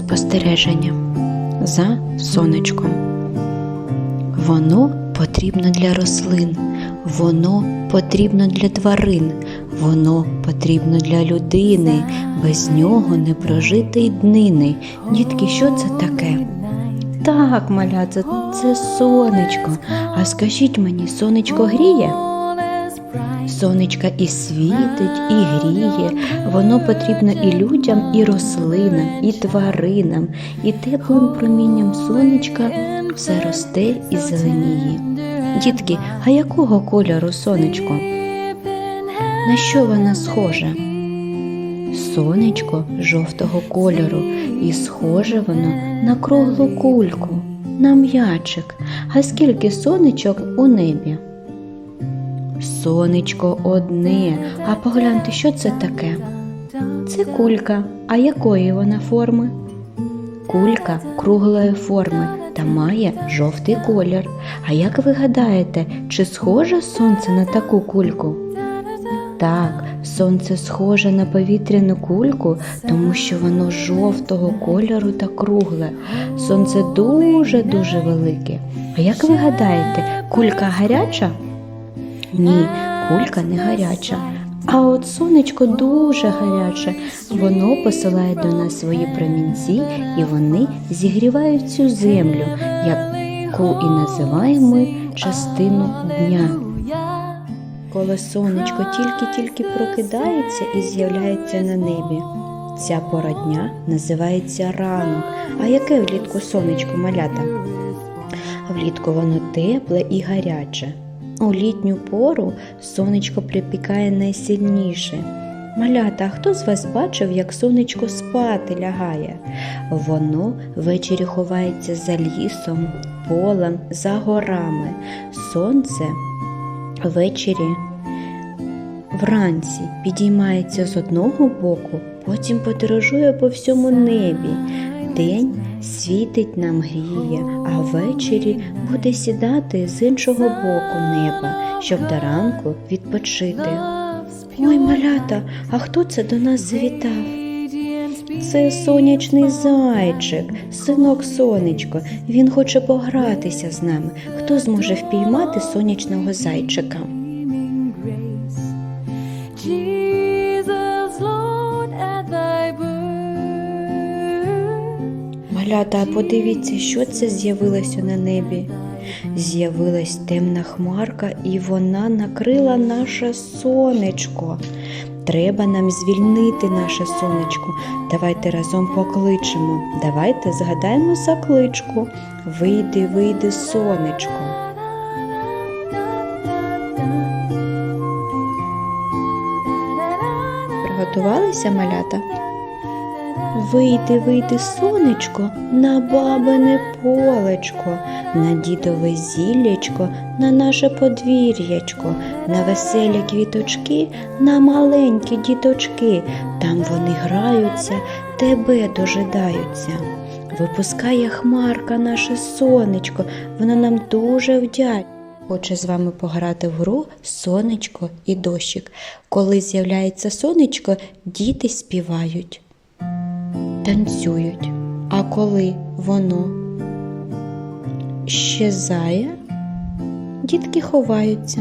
Спостереження за сонечком. Воно потрібно для рослин, воно потрібно для тварин, воно потрібно для людини. Без нього не прожити й днини. Дітки, що це таке? Так, малята, це сонечко. А скажіть мені, сонечко гріє? Сонечка і світить, і гріє. Воно потрібно і людям, і рослинам, і тваринам, і теплим промінням сонечка все росте і зеленіє. Дітки, а якого кольору сонечко? На що вона схожа? Сонечко жовтого кольору, і схоже воно на круглу кульку, на м'ячик. А скільки сонечок у небі? Сонечко одне. А погляньте, що це таке? Це кулька. А якої вона форми? Кулька круглої форми та має жовтий колір. А як ви гадаєте, чи схоже сонце на таку кульку? Так, сонце схоже на повітряну кульку, тому що воно жовтого кольору та кругле. Сонце дуже-дуже велике. А як ви гадаєте, кулька гаряча? Ні, кулька не гаряча. А от сонечко дуже гаряче. Воно посилає до нас свої промінці, і вони зігрівають цю землю, яку і називаємо частину дня. Коли сонечко тільки-тільки прокидається і з'являється на небі. Ця пора дня називається ранок. А яке влітку сонечко малята? Влітку воно тепле і гаряче. У літню пору сонечко припікає найсильніше. Малята, а хто з вас бачив, як сонечко спати лягає? Воно ввечері ховається за лісом, полем, за горами. Сонце ввечері вранці підіймається з одного боку, потім подорожує по всьому небі. День світить нам гріє, а ввечері буде сідати з іншого боку неба, щоб до ранку відпочити. Ой, малята, а хто це до нас завітав? Це сонячний зайчик, синок сонечко. Він хоче погратися з нами. Хто зможе впіймати сонячного зайчика? Малята, подивіться, що це з'явилося на небі. З'явилась темна хмарка, і вона накрила наше сонечко. Треба нам звільнити наше сонечко. Давайте разом покличемо. Давайте згадаємо закличку. Вийди, вийди, сонечко. Приготувалися малята? Вийди, вийди, сонечко, на бабине полечко, на дідове зіллячко, на наше подвір'ячко, на веселі квіточки, на маленькі діточки. Там вони граються, тебе дожидаються. Випускає хмарка наше сонечко, воно нам дуже вдячне. Хоче з вами пограти в гру сонечко і дощик. Коли з'являється сонечко, діти співають танцюють. А коли воно щезає, дітки ховаються.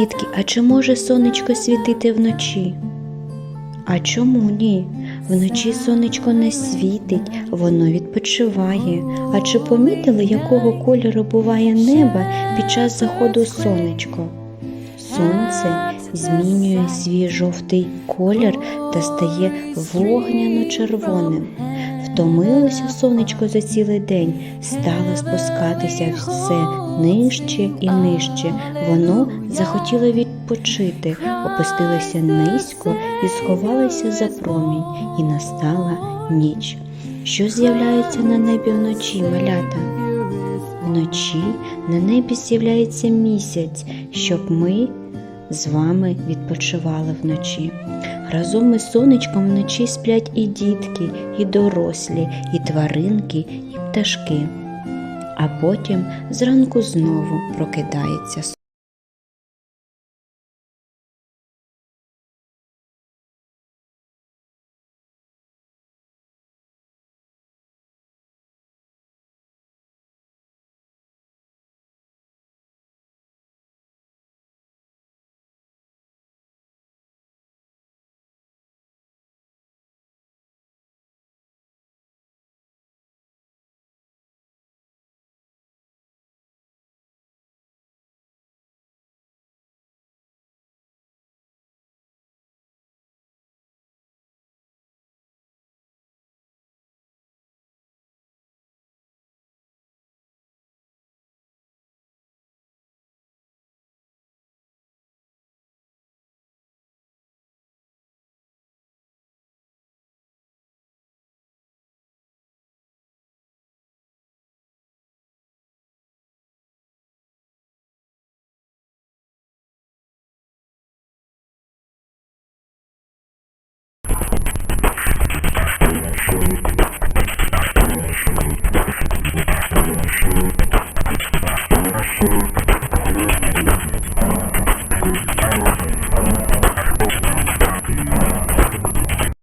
Дітки, а чи може сонечко світити вночі? А чому ні? Вночі сонечко не світить, воно відпочиває. А чи помітили, якого кольору буває небо під час заходу сонечко? Сонце змінює свій жовтий колір та стає вогняно-червоним. Втомилося сонечко за цілий день, стало спускатися все нижче і нижче. Воно захотіло відпочити, опустилося низько і сховалося за промінь, і настала ніч. Що з'являється на небі вночі, малята? Вночі на небі з'являється місяць, щоб ми з вами відпочивали вночі. Разом із сонечком вночі сплять і дітки, і дорослі, і тваринки, і пташки. А потім зранку знову прокидається